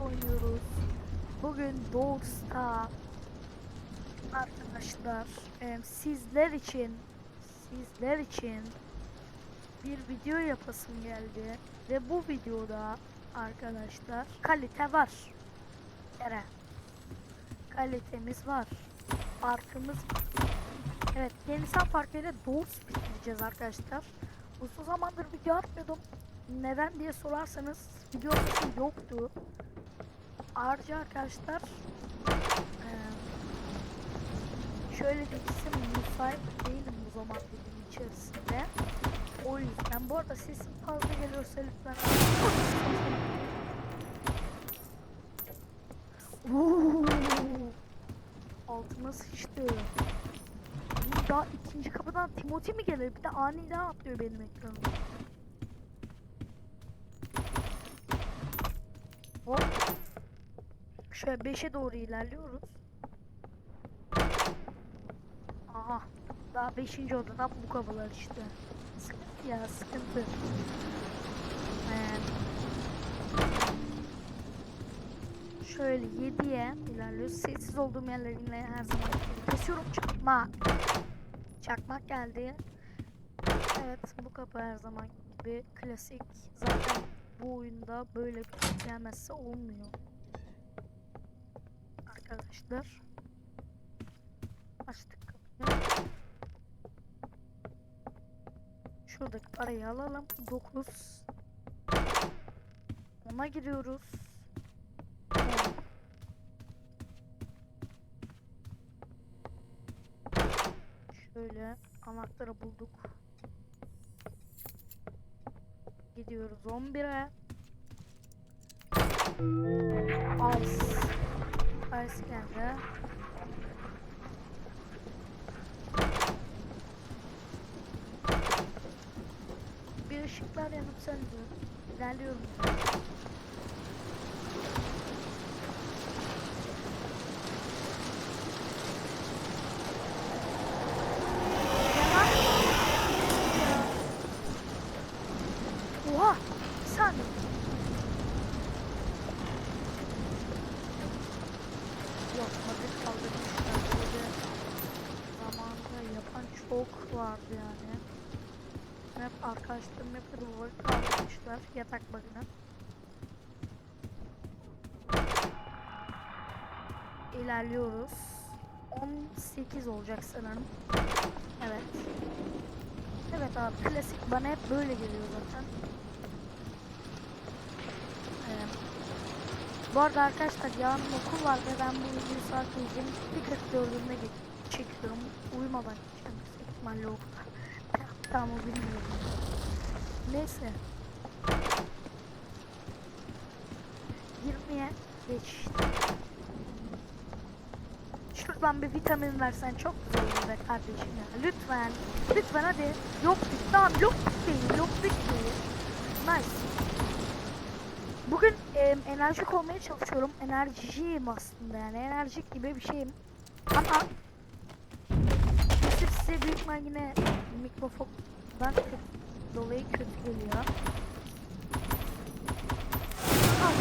oynuyoruz. Bugün Dogs'ta arkadaşlar sizler için sizler için bir video yapasım geldi ve bu videoda arkadaşlar kalite var. Ere. Kalitemiz var. Farkımız var. Evet, Denizhan Parkı ile Dogs bitireceğiz arkadaşlar. Uzun zamandır video atmıyordum. Neden diye sorarsanız video yoktu. Ayrıca arkadaşlar eee, şöyle diyeyim müsait değilim bu zaman dilimi içerisinde. O yüzden bu arada sesim fazla geliyorsa lütfen altıma sıçtı. Daha ikinci kapıdan Timothy mi gelir? Bir de aniden atlıyor benim ekranım. Şöyle 5'e doğru ilerliyoruz. Aha. Daha 5. odadan bu kapılar işte. Sıkıntı ya sıkıntı. Ee, şöyle 7'ye ilerliyoruz. Sessiz olduğum yerleri yine her zaman kesiyorum. Çakmak. Çakmak geldi. Evet bu kapı her zaman gibi klasik. Zaten bu oyunda böyle kapı gelmezse olmuyor. Arkadaşlar. Açtık kapıyı. Şuradaki parayı alalım. 9. Ona giriyoruz. Şöyle anahtarı bulduk. Gidiyoruz 11'e. Ice. Ice geldi. Bir ışıklar yanıp söndü. İlerliyorum. Yalan. Oha! Bir saniye. Yok, paket kaldırmışlar. Böyle zamanında yapan çok vardı yani. Hep arkadaşlarım hep de kaldırmışlar yatak bakına. İlerliyoruz. 18 olacak sanırım. Evet. Evet abi klasik bana hep böyle geliyor zaten. Bu arada arkadaşlar yarın okul var ve ben bu videoyu saat gecenin 1.44'ünde ge- çekiyorum. Uyumadan yüksek ihtimalle okulda. Tamam o bilmiyorum. Neyse. 20'ye geçti. Şuradan bir vitamin versen çok güzel olur be kardeşim ya. Lütfen. Lütfen hadi. Yok tamam yok değil. Yok değil. Nice. Bugün em, enerjik olmaya çalışıyorum. Enerjiyim aslında yani. Enerjik gibi bir şeyim. Ama size büyük ihtimal yine mikrofondan dolayı kötü geliyor. Al,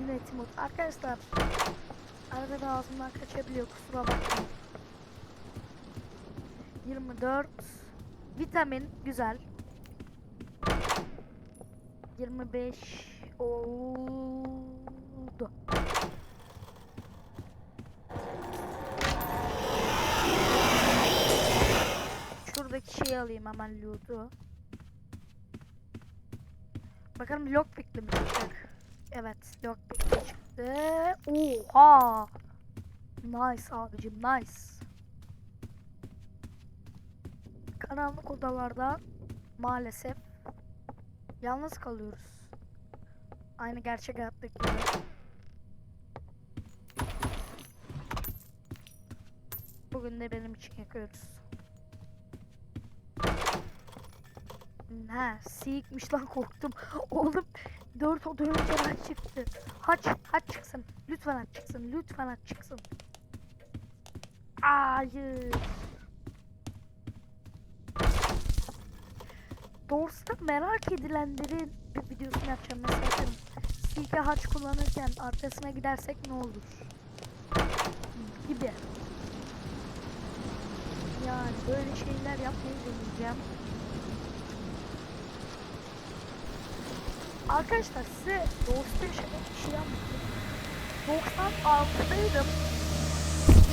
Yine Timot. Arkadaşlar arada da ağzımdan kaçabiliyor kusura bakmayın. 24 Vitamin güzel. 25 oldu. Şuradaki şeyi alayım hemen loot'u. Bakalım lockpick'li mi çıkacak? Evet, lockpick'li çıktı. Oha! Nice abicim, nice. Karanlık odalarda maalesef yalnız kalıyoruz. Aynı gerçek hayattaki gibi. Bugün de benim için yakıyoruz. Ha, sikmiş lan korktum. Oğlum 4 oda önce haç çıktı. Haç, haç çıksın. Lütfen haç çıksın. Lütfen haç çıksın. Hayır. Doğrusu merak edilenlerin bir videosunu yapacağım mesela. T2 haç kullanırken arkasına gidersek ne olur? Gibi. Yani böyle şeyler yapmayı deneyeceğim. Arkadaşlar size Doğusta yaşanan bir şey anlatayım. 96'daydım.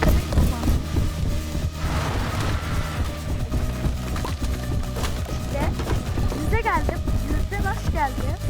Yemek kullandım. İşte yüze geldim. Yüzde baş geldi.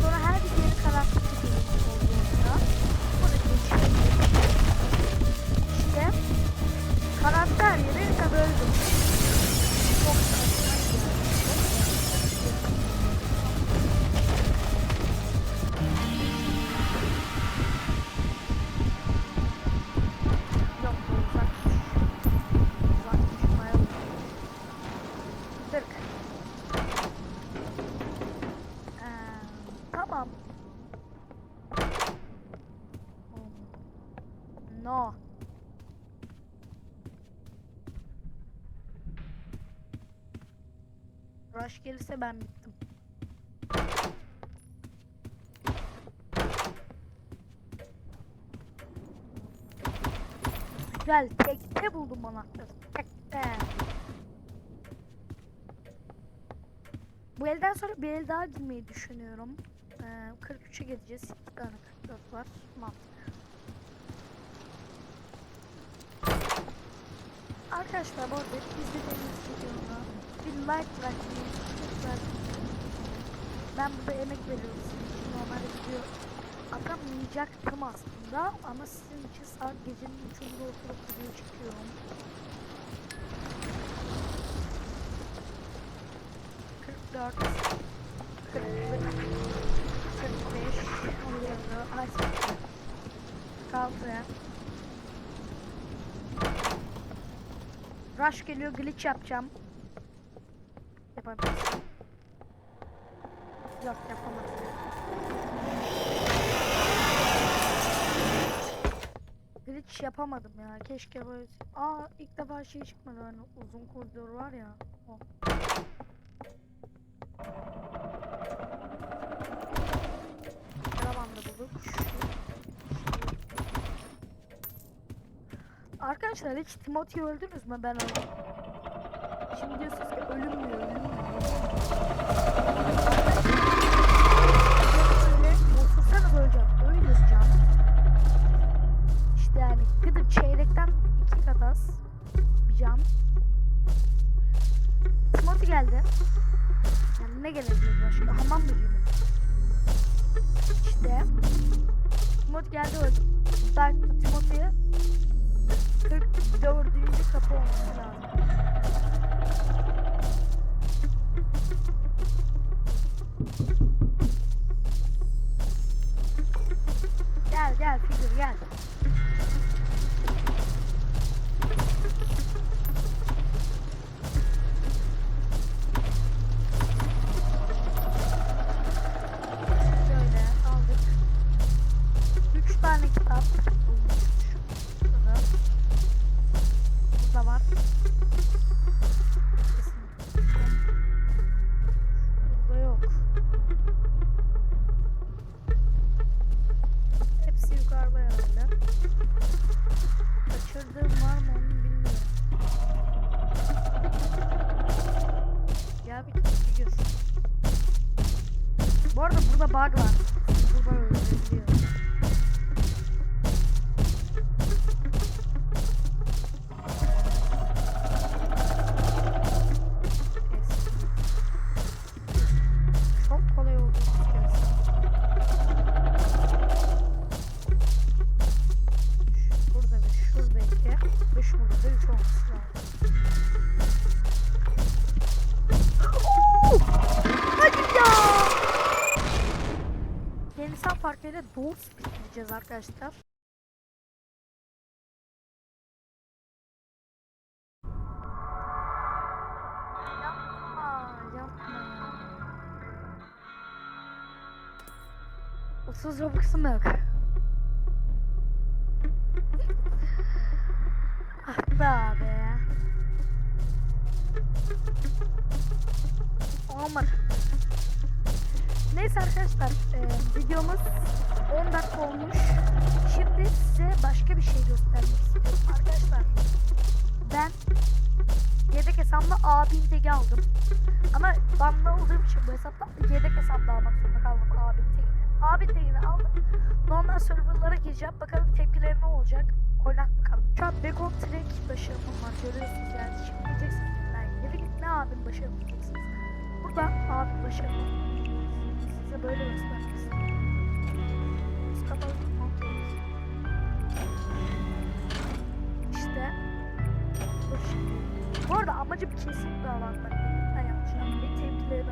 Rush gelirse ben bittim. Güzel tekte buldum anahtarı. Tekte. Bu elden sonra bir el daha girmeyi düşünüyorum. Ee, 43'e gideceğiz. İki tane 44 var. Mantık. Arkadaşlar bu arada izlediğiniz videoda bir like bırakmayı. Ben burada emek veriyorum sizin için. Normalde video atamayacaktım aslında ama sizin için saat gecenin 3'ünde oturup video çekiyorum. 44 45 17 ay kaldı. Rush geliyor glitch yapacağım. Yapabilirsin. Yok yapamadım. Glitch yapamadım ya. Keşke böyle... Aa ilk defa şey çıkmadı. Hani uzun koridor var ya. O. Karavanda bulduk. Arkadaşlar hiç Timothy'yi öldünüz mü? Ben öldüm. Şimdi diyorsunuz ki ölünmüyor, ölünmüyor. Öyle bug var. Burada öldürebiliyor. Arkadaşlar. Yapma, yapma ya. 30 Robux'um yok. Ah be abi. Olmadı. Neyse arkadaşlar e, videomuz 10 dakika olmuş. Şimdi size başka bir şey göstermek istiyorum arkadaşlar. Ben yedek hesabımda A1000 tagi aldım. Ama banlı olduğum için bu hesapta yedek hesapta almak zorunda kaldım A1000 tagi. A1000 tagini aldım. Normal serverlara gireceğim. Bakalım tepkileri ne olacak. Oynat bakalım. Şu an Bacon Track başarımım var. Görüyorsunuz yani. Şimdi diyeceksiniz ben ne bileyim ne abim başarımı diyeceksiniz. Burada abim başarımı. Size böyle göstermek istiyorum. Biz kapalı kontrol. İşte bu şimdi. Bu arada amacım kesinlikle değil. Ben yanlış yapmayayım. Tepkileri de.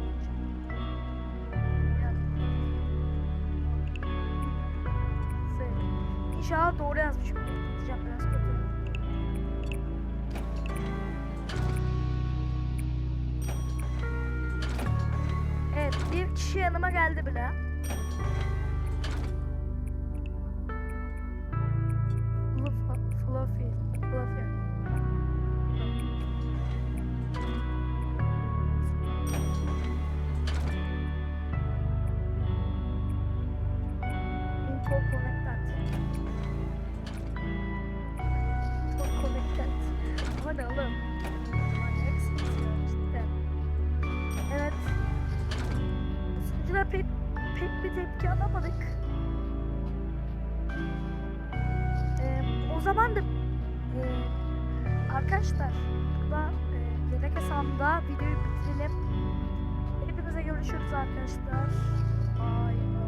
Size- İnşallah doğru yazmışım. Kişi yanıma geldi bile. Pek, pek bir tepki alamadık. Ee, o zaman da e, arkadaşlar burada e, yedek hesabımda videoyu bitirelim. Hepinize görüşürüz arkadaşlar. Bye.